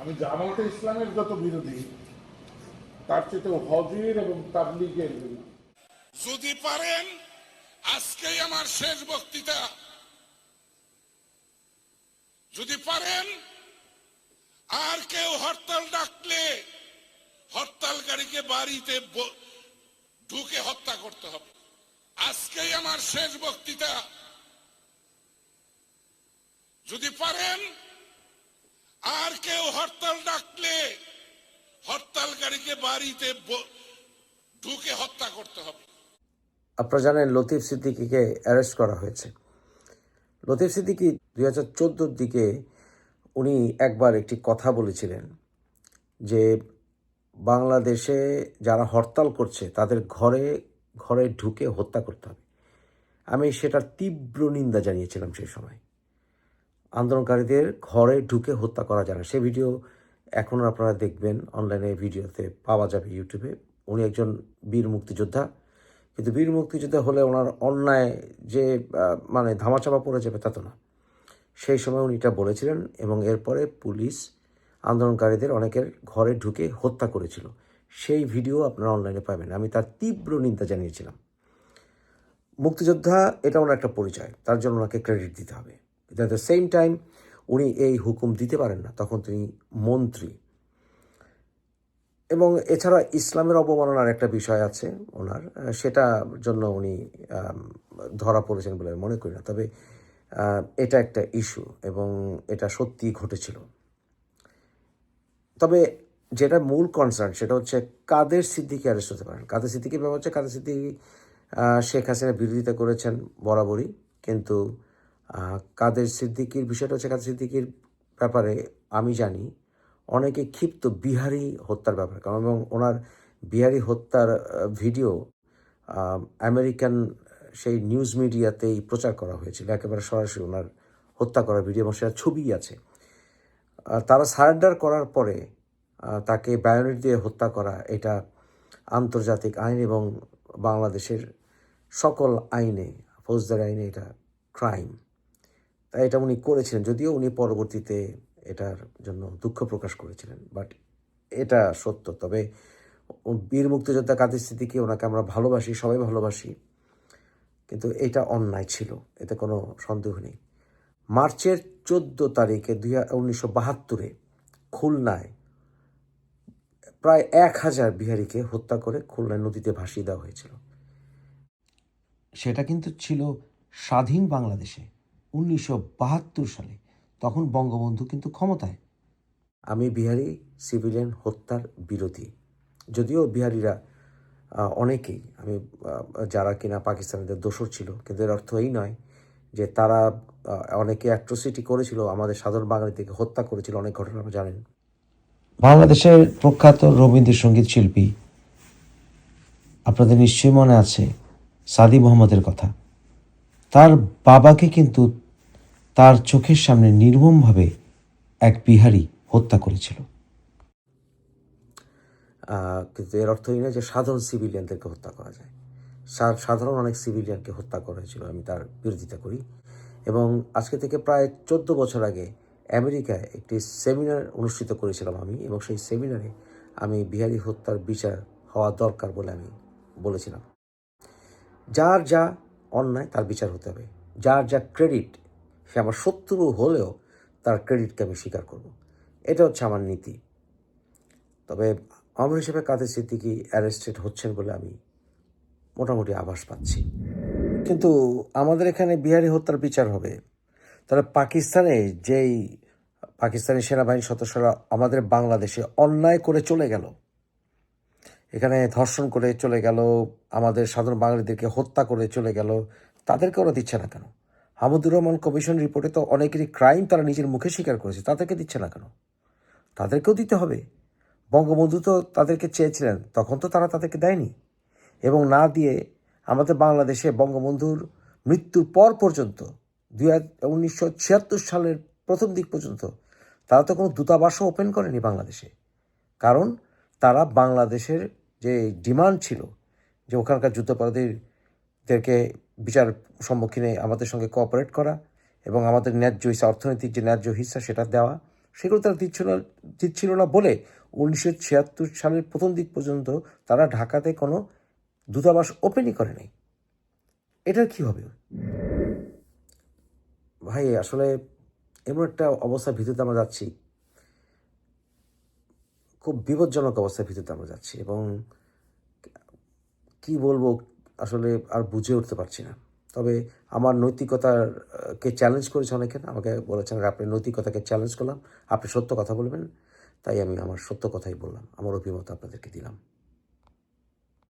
আমি জামাতে ইসলামের যত বিরোধী, তার চেয়ে হজের এবং তাবলিগের যদি পারেন, আজকেই আমার শেষ বক্তৃতা। যদি পারেন, আর কেউ হরতাল ডাকলে হরতালকারীকে বাড়িতে ঢুকে হত্যা করতে হবে। আজকেই আমার শেষ বক্তৃতা। যদি পারেন আর কেউ হরতাল ডাকলে হরতালকারীকে বাড়িতে ঢুকে হত্যা করতে হবে। আপনারা জানেন লতিফ সিদ্দিকিকে অ্যারেস্ট করা হয়েছে। লতিফ সিদ্দিকি দুই হাজার চোদ্দোর দিকে উনি একবার একটি কথা বলেছিলেন যে বাংলাদেশে যারা হরতাল করছে, তাদের ঘরে ঘরে ঢুকে হত্যা করতে হবে। আমি সেটার তীব্র নিন্দা জানিয়েছিলাম সেই সময়। আন্দোলনকারীদের ঘরে ঢুকে হত্যা করা যায় না। সে ভিডিও এখন আপনারা দেখবেন অনলাইনে ভিডিওতে পাওয়া যাবে ইউটিউবে উনি একজন বীর মুক্তিযোদ্ধা। কিন্তু বীর মুক্তিযোদ্ধা হলে ওনার অন্যায় যে মানে ধামাচাপা পড়ে যাবে তা তো না। সেই সময় উনি এটা বলেছিলেন এবং এরপরে পুলিশ আন্দোলনকারীদের অনেকের ঘরে ঢুকে হত্যা করেছিল। সেই ভিডিও আপনারা অনলাইনে পাবেন। আমি তার তীব্র নিন্দা জানিয়েছিলাম। মুক্তিযোদ্ধা এটা ওনার একটা পরিচয়। তার জন্য ওনাকে ক্রেডিট দিতে হবে। অ্যাট দ্য সেম টাইম উনি এই হুকুম দিতে পারেন না। তখন তিনি মন্ত্রী। এবং এছাড়া ইসলামের অবমাননার একটা বিষয় আছে ওনার। সেটার জন্য উনি ধরা পড়েছেন বলে আমি মনে করি না। তবে এটা একটা ইস্যু এবং এটা সত্যি ঘটেছিল। তবে যেটা মূল কনসার্ন, সেটা হচ্ছে কাদের সিদ্দিকি অ্যারেস্ট হতে পারেন? কাদের সিদ্দিকি ব্যাপার হচ্ছে, কাদের সিদ্দিকি শেখ হাসিনা বিরোধিতা করেছেন বরাবরই। কিন্তু কাদের সিদ্দিকির, বিষয়টা হচ্ছে কাদের সিদ্দিকির ব্যাপারে আমি জানি, অনেকে ক্ষিপ্ত বিহারি হত্যার ব্যাপারে, কারণ এবং ওনার বিহারি হত্যার ভিডিও আমেরিকান সেই নিউজ মিডিয়াতেই প্রচার করা হয়েছিল, একেবারে সরাসরি ওনার হত্যা করার ভিডিও এবং সেটা ছবি আছে। তারা সারেন্ডার করার পরে তাকে বায়োনেট দিয়ে হত্যা করা এটা আন্তর্জাতিক আইন এবং বাংলাদেশের সকল আইনে, ফৌজদারি আইনে এটা ক্রাইম। তাই এটা উনি করেছিলেন, যদিও উনি পরবর্তীতে এটার জন্য দুঃখ প্রকাশ করেছিলেন বাট এটা সত্য। তবে বীর মুক্তিযোদ্ধা কাদের স্মৃতিকে ওনাকে আমরা ভালোবাসি, সবাই ভালোবাসি, কিন্তু এটা অন্যায় ছিল, এতে কোনো সন্দেহ নেই। মার্চের চোদ্দ তারিখে দুই উনিশশো বাহাত্তরে খুলনায় প্রায় এক হাজার বিহারিকে হত্যা করে খুলনায় নদীতে ভাসিয়ে দেওয়া হয়েছিল। সেটা কিন্তু ছিল স্বাধীন বাংলাদেশে। উনিশশো বাহাত্তর সালে, তখন বঙ্গবন্ধু কিন্তু ক্ষমতায়। আমি বিহারি সিভিলিয়ান হত্যার বিরোধী। যদিও বিহারিরা অনেকেই, আমি যারা কিনা পাকিস্তানিদের দোষর ছিল, কিন্তু এর অর্থ এই নয় যে তারা অনেকে অ্যাট্রোসিটি করেছিল, আমাদের সাধারণ বাঙালিদেরকে হত্যা করেছিল, অনেক ঘটনা আপনারা জানেন বাংলাদেশের প্রখ্যাত রবীন্দ্রসঙ্গীত শিল্পী, আপনাদের নিশ্চয়ই মনে আছে সাদি মোহাম্মদের কথা। তার বাবাকে কিন্তু তার চোখের সামনে নির্মমভাবে এক বিহারি হত্যা করেছিল। কিন্তু এর অর্থ এই নয় যে সাধারণ সিভিলিয়ানদেরকে হত্যা করা যায়। সাধারণ অনেক সিভিলিয়ানকে হত্যা করা হয়েছিল, আমি তার বিরোধিতা করি। এবং আজকে থেকে প্রায় চোদ্দ বছর আগে আমেরিকায় একটি সেমিনার অনুষ্ঠিত করেছিলাম আমি, এবং সেই সেমিনারে আমি বিহারি হত্যার বিচার হওয়া দরকার বলে আমি বলেছিলাম। যার যা অন্যায় তার বিচার হতে হবে। যার যা ক্রেডিট সে আমার শত্রু হলেও তার ক্রেডিটকে আমি স্বীকার করব। এটা হচ্ছে আমার নীতি। তবে আমার হিসেবে কাদের সিদ্দিকি অ্যারেস্টেড হচ্ছেন বলে আমি মোটামুটি আভাস পাচ্ছি। কিন্তু আমাদের এখানে বিহারি হত্যার বিচার হবে। তাহলে পাকিস্তানে যেই পাকিস্তানি সেনাবাহিনীর সদস্যরা আমাদের বাংলাদেশে অন্যায় করে চলে গেল এখানে ধর্ষণ করে চলে গেল, আমাদের সাধারণ বাঙালিদেরকে হত্যা করে চলে গেল তাদেরকে ওরা দিচ্ছে না কেন? হামুদুর রহমান কমিশন রিপোর্টে তো অনেকেরই ক্রাইম তারা নিজের মুখে স্বীকার করেছে, তাদেরকে দিচ্ছে না কেন? তাদেরকেও দিতে হবে। বঙ্গবন্ধু তো তাদেরকে চেয়েছিলেন, তখন তো তারা তাদেরকে দেয়নি। এবং না দিয়ে আমাদের বাংলাদেশে বঙ্গবন্ধুর মৃত্যুর পর পর্যন্ত দুই উনিশশো ছিয়াত্তর সালের প্রথম দিক পর্যন্ত, তারা তো কোনো দূতাবাসও ওপেন করেনি বাংলাদেশে। কারণ তারা বাংলাদেশের যে ডিমান্ড ছিল যে ওখানকার যুদ্ধাপরাধীদেরকে বিচার সম্মুখীনে আমাদের সঙ্গে কোঅপারেট করা এবং আমাদের ন্যায্য হিসা অর্থনৈতিক যে ন্যায্য হিসা সেটা দেওয়া, সেগুলো তারা দিচ্ছিল না দিচ্ছিল না বলে উনিশশো ছিয়াত্তর সালের প্রথম দিক পর্যন্ত তারা ঢাকাতে কোনো দূতাবাস ওপেনই করে নাই। এটার কী হবে? ভাই, আসলে এমন একটা অবস্থার ভিতরে আমরা যাচ্ছি। খুব বিপজ্জনক অবস্থার ভিতরে আমরা যাচ্ছি এবং কি বলব আসলে আর বুঝে উঠতে পারছি না। তবে আমার নৈতিকতার কে চ্যালেঞ্জ করেছে অনেকে আমাকে বলেছেন, আপনি নৈতিকতাকে চ্যালেঞ্জ করলাম, আপনি সত্য কথা বলবেন। তাই আমি আমার সত্য কথাই বললাম, আমার অভিমত আপনাদেরকে দিলাম।